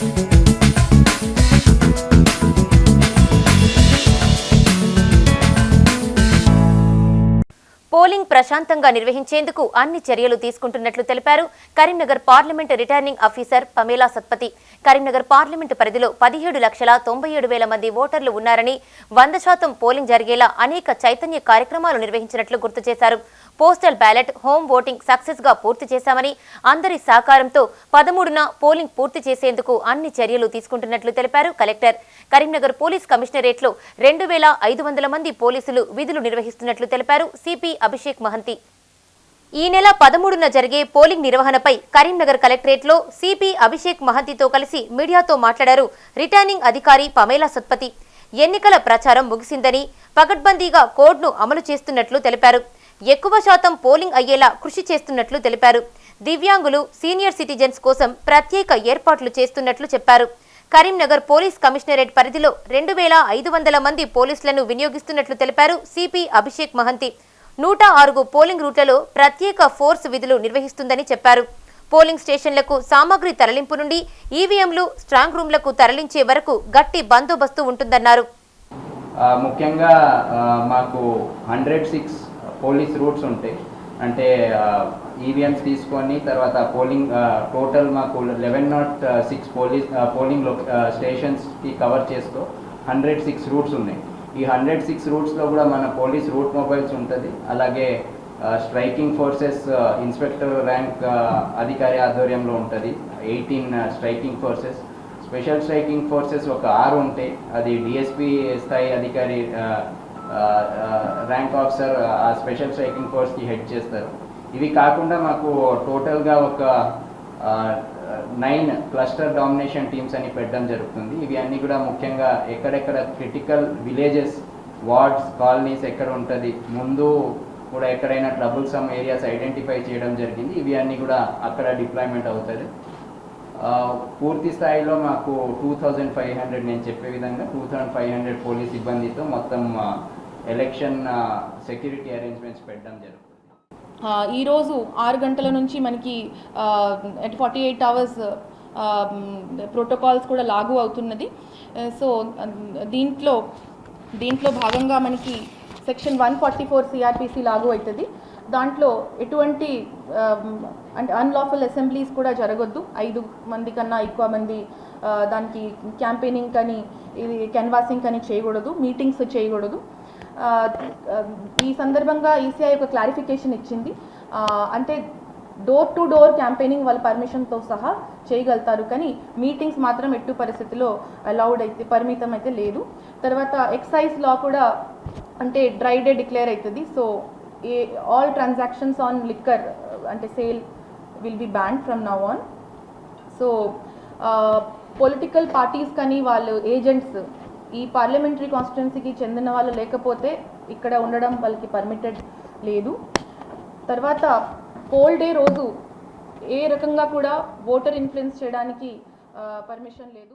Thank you. Polling ప్రశాంతంగా నిర్వహించేందుకు అన్ని చర్యలు తీసుకుంటున్నట్లు తెలిపారు. Karimnagar parliament returning officer Pamela Satpathy. Karimnagar parliament పరిధిలో పదిహేడు లక్షల తొంభై ఏడు వేల మంది ఓటర్లు ఉన్నారని వంద శాతం పోలింగ్ జరిగేలా అనేక చైతన్య కార్యక్రమాలు నిర్వహించినట్లు గుర్తు చేశారు. పోస్టల్ బ్యాలెట్ హోమ్ ఓటింగ్ సక్సెస్గా పూర్తి చేశామని అందరి సహకారంతో పదమూడున పోలింగ్ పూర్తి చేసేందుకు అన్ని చర్యలు తీసుకుంటున్నట్లు తెలిపారు కలెక్టర్. కరీంనగర్ పోలీస్ కమిషనరేట్లో రెండు వేల ఐదు వందల మంది పోలీసులు విధులు నిర్వహిస్తున్నట్లు తెలిపారు. సిపి అభిషేక్ మహంతి. ఈ నెల పదమూడున జరిగే పోలింగ్ నిర్వహణపై కరీంనగర్ కలెక్టరేట్లో సిపి అభిషేక్ మహంతితో కలిసి మీడియాతో మాట్లాడారు రిటర్నింగ్ అధికారి పమేలా సత్పతి. ఎన్నికల ప్రచారం ముగిసిందని పకడ్బందీగా కోడ్ను అమలు చేస్తున్నట్లు తెలిపారు. ఎక్కువ శాతం పోలింగ్ అయ్యేలా కృషి చేస్తున్నట్లు తెలిపారు. దివ్యాంగులు సీనియర్ సిటిజన్స్ కోసం ప్రత్యేక ఏర్పాట్లు చేస్తున్నట్లు చెప్పారు. కరీంనగర్ పోలీస్ కమిషనరేట్ పరిధిలో రెండు వేల ఐదు వందల మంది పోలీసులను వినియోగిస్తున్నట్లు తెలిపారు సిపి అభిషేక్ మహంతి. నూట ఆరుగు పోలింగ్ రూట్లలో ప్రత్యేక ఫోర్స్ విధులు నిర్వహిస్తుందని చెప్పారు. పోలింగ్ స్టేషన్లకు సామాగ్రి తరలింపు నుండి ఈవీఎంలు స్ట్రాంగ్ రూమ్లకు తరలించే వరకు గట్టి బందోబస్తు ఉంటుందన్నారు. ముఖ్యంగా మాకు హండ్రెడ్ సిక్స్ పోలీస్ రూట్స్ ఉంటాయి. అంటే ఈవీఎంస్ తీసుకొని తర్వాత పోలింగ్ టోటల్ మాకు eleven nought six police polling స్టేషన్స్కి cover చేస్తూ హండ్రెడ్ సిక్స్ రూట్స్ ఉన్నాయి. ఈ హండ్రెడ్ సిక్స్ రూట్స్లో కూడా మన పోలీస్ రూట్ మొబైల్స్ ఉంటుంది. అలాగే స్ట్రైకింగ్ ఫోర్సెస్ ఇన్స్పెక్టర్ ర్యాంక్ అధికారి ఆధ్వర్యంలో ఉంటుంది. Eighteen striking forces. Special striking forces ఒక ఆరు ఉంటాయి అది డిఎస్పి స్థాయి అధికారి ర్యాంక్ ఆఫీసర్ ఆ స్పెషల్ స్ట్రైకింగ్ ఫోర్స్కి హెడ్ చేస్తారు. ఇవి కాకుండా మాకు టోటల్గా ఒక నైన్ క్లస్టర్ డామినేషన్ టీమ్స్ అని పెట్టడం జరుగుతుంది. ఇవి అన్నీ కూడా ముఖ్యంగా ఎక్కడెక్కడ క్రిటికల్ విలేజెస్ వార్డ్స్ కాలనీస్ ఎక్కడ ఉంటుంది ముందు కూడా ఎక్కడైనా ట్రబుల్ సమ్ ఏరియాస్ ఐడెంటిఫై చేయడం జరిగింది. ఇవి అన్నీ కూడా అక్కడ డిప్లాయ్మెంట్ అవుతుంది. పూర్తి స్థాయిలో మాకు టూ థౌజండ్ ఫైవ్ హండ్రెడ్ నేను చెప్పే విధంగా two thousand five hundred police సిబ్బందితో మొత్తం ఎలక్షన్ సెక్యూరిటీ అరేంజ్మెంట్స్ పెట్టడం జరుగుతుంది. ఈరోజు ఆరు గంటల నుంచి మనకి ఫార్టీ ఎయిట్ అవర్స్ ప్రోటోకాల్స్ కూడా లాగు అవుతున్నది. సో దీంట్లో దీంట్లో భాగంగా మనకి section one forty four CrPC లాగు అవుతుంది. దాంట్లో ఎటువంటి అంటే అన్లాఫుల్ అసెంబ్లీస్ కూడా జరగొద్దు. ఐదు మంది కన్నా ఎక్కువ మంది దానికి క్యాంపెయినింగ్ కానీ ఇది కెన్వాసింగ్ కానీ చేయకూడదు. మీటింగ్స్ చేయకూడదు. ఈ సందర్భంగా ఈసీఐ ఒక క్లారిఫికేషన్ ఇచ్చింది. అంటే డోర్ టు డోర్ క్యాంపెయినింగ్ వాళ్ళ పర్మిషన్తో సహా చేయగలుగుతారు. కానీ మీటింగ్స్ మాత్రం ఎట్టు పరిస్థితిలో అలౌడ్ అయితే పరిమితం అయితే లేదు. తర్వాత ఎక్సైజ్ లా కూడా అంటే డ్రై డే డిక్లేర్ అవుతుంది so a all transactions on liquor అంటే sale will be banned from now on so political parties కానీ వాళ్ళు ఏజెంట్స్ ఈ పార్లమెంటరీ కాన్స్టిట్యున్సీకి చెందిన వాళ్ళు లేకపోతే ఇక్కడ ఉండడం వాళ్ళకి పర్మిటెడ్ లేదు. తర్వాత పోల్ డే రోజు ఏ రకంగా కూడా ఓటర్ ఇన్ఫ్లుయెన్స్ చేయడానికి పర్మిషన్ లేదు.